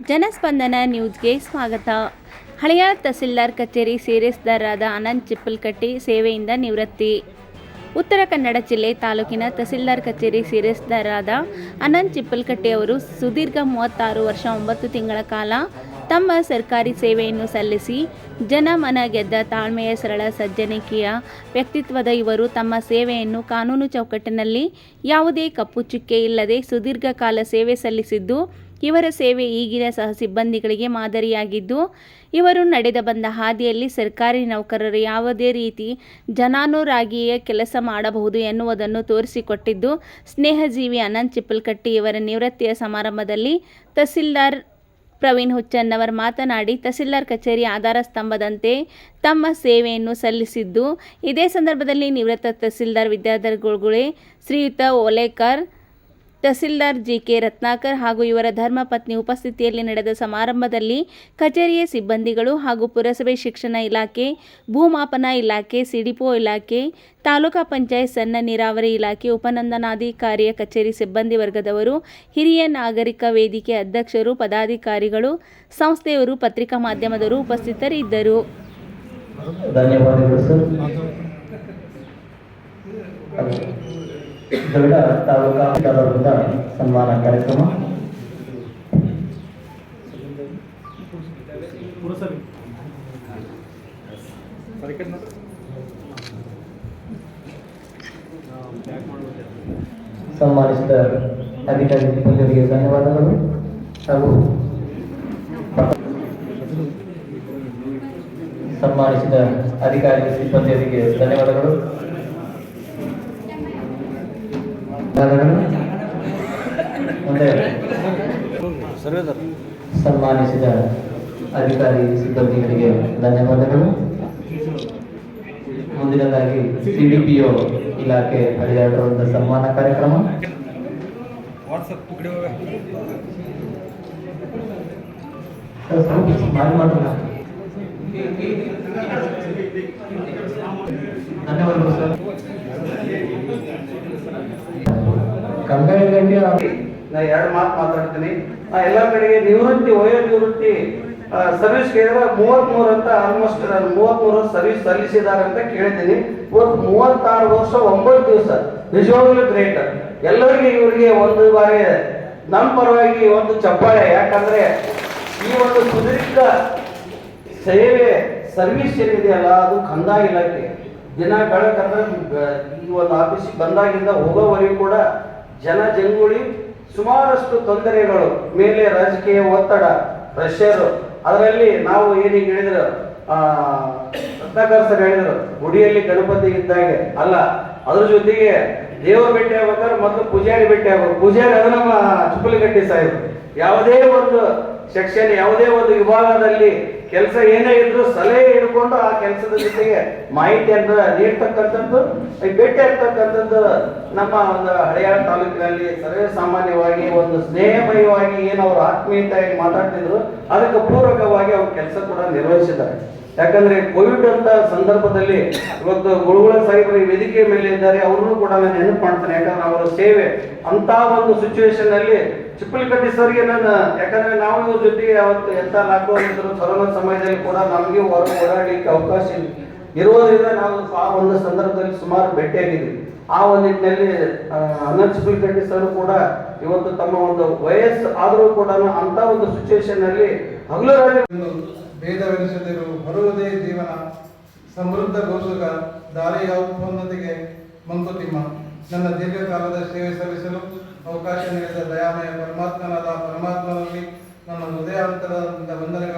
ಜನಸ್ಪಂದನ ನ್ಯೂಸ್ಗೆ ಸ್ವಾಗತ. ಹಳೆಯ ತಹಸೀಲ್ದಾರ್ ಕಚೇರಿ ಸೇರಿಸಿದಾರಾದ ಅನಂತ್ ಚಿಪ್ಪಲ್ಕಟ್ಟಿ ಸೇವೆಯಿಂದ ನಿವೃತ್ತಿ. ಉತ್ತರ ಕನ್ನಡ ಜಿಲ್ಲೆ ತಾಲೂಕಿನ ತಹಸೀಲ್ದಾರ್ ಕಚೇರಿ ಸೇರಿಸಿದಾರಾದ ಅನಂತ್ ಚಿಪ್ಪಲ್ಕಟ್ಟಿ ಅವರು ಸುದೀರ್ಘ ಮೂವತ್ತಾರು ವರ್ಷ ಒಂಬತ್ತು ತಿಂಗಳ ಕಾಲ ತಮ್ಮ ಸರ್ಕಾರಿ ಸೇವೆಯನ್ನು ಸಲ್ಲಿಸಿ ಜನಮನ ಗೆದ್ದ ತಾಳ್ಮೆಯ ಸರಳ ಸಜ್ಜನಿಕೆಯ ವ್ಯಕ್ತಿತ್ವದ ಇವರು ತಮ್ಮ ಸೇವೆಯನ್ನು ಕಾನೂನು ಚೌಕಟ್ಟಿನಲ್ಲಿ ಯಾವುದೇ ಕಪ್ಪು ಚುಕ್ಕೆ ಇಲ್ಲದೆ ಸುದೀರ್ಘ ಕಾಲ ಸೇವೆ ಸಲ್ಲಿಸಿದ್ದು ಇವರ ಸೇವೆ ಈಗಿನ ಸಹ ಸಿಬ್ಬಂದಿಗಳಿಗೆ ಮಾದರಿಯಾಗಿದ್ದು, ಇವರು ನಡೆದ ಬಂದ ಹಾದಿಯಲ್ಲಿ ಸರ್ಕಾರಿ ನೌಕರರು ಯಾವುದೇ ರೀತಿ ಜನಾನುರಾಗಿಯೇ ಕೆಲಸ ಮಾಡಬಹುದು ಎನ್ನುವುದನ್ನು ತೋರಿಸಿಕೊಟ್ಟಿದ್ದು, ಸ್ನೇಹಜೀವಿ ಅನಂತ್ ಚಿಪ್ಪಲ್ಕಟ್ಟಿ ಇವರ ನಿವೃತ್ತಿಯ ಸಮಾರಂಭದಲ್ಲಿ ತಹಸೀಲ್ದಾರ್ ಪ್ರವೀಣ್ ಹುಚ್ಚನ್ನವರ್ ಮಾತನಾಡಿ, ತಹಸೀಲ್ದಾರ್ ಕಚೇರಿ ಆಧಾರ ಸ್ತಂಭದಂತೆ ತಮ್ಮ ಸೇವೆಯನ್ನು ಸಲ್ಲಿಸಿದ್ದು, ಇದೇ ಸಂದರ್ಭದಲ್ಲಿ ನಿವೃತ್ತ ತಹಸೀಲ್ದಾರ್ ವಿದ್ಯಾಧರ್ ಗುಳ್ಗುಳೆ, ಶ್ರೀಯುತ ಓಲೇಕರ್ ತಹಸೀಲ್ದಾರ್ ಜಿ ಕೆ ರತ್ನಾಕರ್ ಹಾಗೂ ಇವರ ಧರ್ಮಪತ್ನಿ ಉಪಸ್ಥಿತಿಯಲ್ಲಿ ನಡೆದ ಸಮಾರಂಭದಲ್ಲಿ ಕಚೇರಿಯ ಸಿಬ್ಬಂದಿಗಳು ಹಾಗೂ ಪುರಸಭೆ ಶಿಕ್ಷಣ ಇಲಾಖೆ, ಭೂಮಾಪನ ಇಲಾಖೆ, ಸಿಡಿಪೋ ಇಲಾಖೆ, ತಾಲೂಕಾ ಪಂಚಾಯತ್ ಸಣ್ಣ ನೀರಾವರಿ ಇಲಾಖೆ ಉಪನಂದನಾಧಿಕಾರಿಯ ಕಚೇರಿ ಸಿಬ್ಬಂದಿ ವರ್ಗದವರು, ಹಿರಿಯ ನಾಗರಿಕ ವೇದಿಕೆ ಅಧ್ಯಕ್ಷರು, ಪದಾಧಿಕಾರಿಗಳು, ಸಂಸ್ಥೆಯವರು, ಪತ್ರಿಕಾ ಮಾಧ್ಯಮದವರು ಉಪಸ್ಥಿತರಿದ್ದರು. ಧನ್ಯವಾದಗಳು, ಸರ್. ದೊಡ್ಡ ತಾಲೂಕಾ ಸನ್ಮಾನ ಕಾರ್ಯಕ್ರಮ. ಸನ್ಮಾನಿಸಿದ ಅಧಿಕಾರಿ ಧನ್ಯವಾದಗಳು. ಹಾಗೂ ಸನ್ಮಾನಿಸಿದ ಅಧಿಕಾರಿ ಸಿಬ್ಬಂದಿಯವರಿಗೆ ಧನ್ಯವಾದಗಳು ಧನ್ಯವಾದಗಳು. ಮುಂದೆ ಸನ್ಮಾನಿಸಿದ ಅಧಿಕಾರಿ ಸಿಬ್ಬಂದಿಗಳಿಗೆ ಧನ್ಯವಾದಗಳು. ಮುಂದಿನದಾಗಿ ಸಿಡಿಪಿಒ ಇಲಾಖೆ ಹರಿಯಾಡುವಂತ ಸನ್ಮಾನ ಕಾರ್ಯಕ್ರಮ. ಧನ್ಯವಾದಗಳು ಸರ್. ನಾ ಎರಡು ಮಾತು ಮಾತಾಡ್ತೀನಿ. ಎಲ್ಲ ಕಡೆಗೆ ನಿವೃತ್ತಿ ವಯೋ ನಿವೃತ್ತಿ ಸರ್ವಿಸ್ ಕೇಳಿದ್ರೆ ಮೂವತ್ತ್ ಮೂರು ಅಂತ ಆಲ್ಮೋಸ್ಟ್ ನಾನು ಮೂವತ್ತ್ ಮೂರು ಸರ್ವಿಸ್ ಸಲ್ಲಿಸಿದ್ದಾರೆ ಅಂತ ಕೇಳಿದ್ದೀನಿ ಇವತ್ತು ಮೂವತ್ತಾರು ವರ್ಷ, ಒಂಬತ್ತು ದಿವಸ. ನಿಜವಾಗ್ಲೂ ಗ್ರೇಟ್ ಎಲ್ಲರಿಗೂ ಇವರಿಗೆ ಒಂದು ಬಾರಿ ನಮ್ಮ ಪರವಾಗಿ ಒಂದು ಚಪ್ಪಾಳೆ. ಯಾಕಂದ್ರೆ ಈ ಒಂದು ಸುದೀರ್ಘ ಸೇವೆ ಸರ್ವಿಸ್ ಏನಿದೆಯಲ್ಲ, ಅದು ಕಂದಾಯ ಇಲಾಖೆ. ದಿನ ಬೆಳಕಂದ್ರೆ ಈ ಒಂದು ಆಫೀಸಿಗೆ ಬಂದಾಗಿಂದ ಹೋಗೋವರೆಗೂ ಕೂಡ ಜನ ಜಂಗುಳಿ ಸುಮಾರಷ್ಟು ತೊಂದರೆಗಳು, ಮೇಲೆ ರಾಜಕೀಯ ಒತ್ತಡ ಪ್ರೆಷರ್ ಅದರಲ್ಲಿ ನಾವು ಏನೀಗ ಹೇಳಿದ್ರು ರತ್ನಾಕರ್ ಹೇಳಿದ್ರು, ಗುಡಿಯಲ್ಲಿ ಗಣಪತಿ ಇದ್ದಾಗೆ ಅಲ್ಲ, ಅದ್ರ ಜೊತೆಗೆ ದೇವರ ಭೇಟಿ ಆಗ್ಬೇಕಾದ್ರೆ ಮೊದಲು ಪೂಜಾರಿ ಭೇಟಿ ಆಗ್ಬೇಕು. ಪೂಜಾರಿ ಅದು ನಮ್ಮ ಚುಪ್ಪಲಿಗಟ್ಟಿ ಸಾಹೇಬ್ ಯಾವುದೇ ಒಂದು ಸೆಕ್ಷನ್ ಯಾವುದೇ ಒಂದು ವಿಭಾಗದಲ್ಲಿ ಕೆಲಸ ಏನೇ ಇದ್ರು ಸಲಹೆ ಹಿಡ್ಕೊಂಡು ಆ ಕೆಲಸದ ಜೊತೆಗೆ ಮಾಹಿತಿಯನ್ನು ನೀಡ್ತಕ್ಕಂಥದ್ದು ಭೇಟಿ ಆಗ್ತಕ್ಕಂಥದ್ದು ನಮ್ಮ ಒಂದು ಹಳೆಯ ತಾಲೂಕಿನಲ್ಲಿ ಸರ್ವೇ ಸಾಮಾನ್ಯವಾಗಿ ಒಂದು ಸ್ನೇಹಮಯವಾಗಿ ಏನು ಅವರು ಆತ್ಮೀಯತೆಯಾಗಿ ಮಾತಾಡ್ತಿದ್ರು, ಅದಕ್ಕೆ ಪೂರಕವಾಗಿ ಅವ್ರ ಕೆಲಸ ಕೂಡ ನಿರ್ವಹಿಸಿದ್ದಾರೆ. ಯಾಕಂದ್ರೆ ಕೋವಿಡ್ ಅಂತ ಸಂದರ್ಭದಲ್ಲಿ ಇವತ್ತು ಗುಳುಗುಳ ಸಾಹೇಬರು ಈ ವೇದಿಕೆ ಮೇಲೆ ಇದ್ದಾರೆ, ಅವ್ರನ್ನೂ ಕೂಡ ನಾನು ನೆನಪು ಮಾಡ್ತೇನೆ. ಯಾಕಂದ್ರೆ ಅವರ ಸೇವೆ ಅಂತ ಒಂದು ಸಿಚುವೇಶನ್ ಅಲ್ಲಿ ಚಿಪ್ಪಲಕಟ್ಟಿ ಸರ್ಗೆ ನಾನು ಯಾಕಂದ್ರೆ ನಾವು ಇವ್ರ ಜೊತೆಗೆ ಅವತ್ತು ಎಂತ ಲಾಕ್ಡೌನ್ ಇದ್ರು ಕೊರೋನಾ ಸಮಯದಲ್ಲಿ ಕೂಡ ನಮಗೆ ಹೊರ ಓಡಾಡಲಿಕ್ಕೆ ಅವಕಾಶ ಇರುವುದರಿಂದ ನಾವು ಆ ಒಂದು ಸಂದರ್ಭದಲ್ಲಿ ಸುಮಾರು ಭೇಟಿಯಾಗಿದ್ವಿ ಆ ಒಂದು ನಿಟ್ಟಿನಲ್ಲಿ ಚಿಪ್ಪಲಕಟ್ಟಿ ಸರ್ ಕೂಡ ಇವತ್ತು ತಮ್ಮ ಒಂದು ವಯಸ್ಸು ಆದರೂ ಕೂಡ ಅಂತ ಒಂದು ಸಿಚುವೇಶನ್ ಅಲ್ಲಿ ಹಗಲು ಭೇದವೆನಿಸದಿರು ಬರುವುದೇ ಜೀವನ, ಸಮೃದ್ಧ ಘೋಷಕ, ದಾರಿಯ ಉತ್ಪನ್ನತೆಗೆ ಮಂಕುತಿಮ್ಮ. ನನ್ನ ದೀರ್ಘಕಾಲದ ಸೇವೆ ಸಲ್ಲಿಸಲು ಅವಕಾಶ ನೀಡಿದ ದಯಾಮಯ ಪರಮಾತ್ಮನಾದ ಪರಮಾತ್ಮನಲ್ಲಿ ನಮ್ಮ ಹೃದಯಾಂತರದಿಂದ ವಂದನೆಗಳು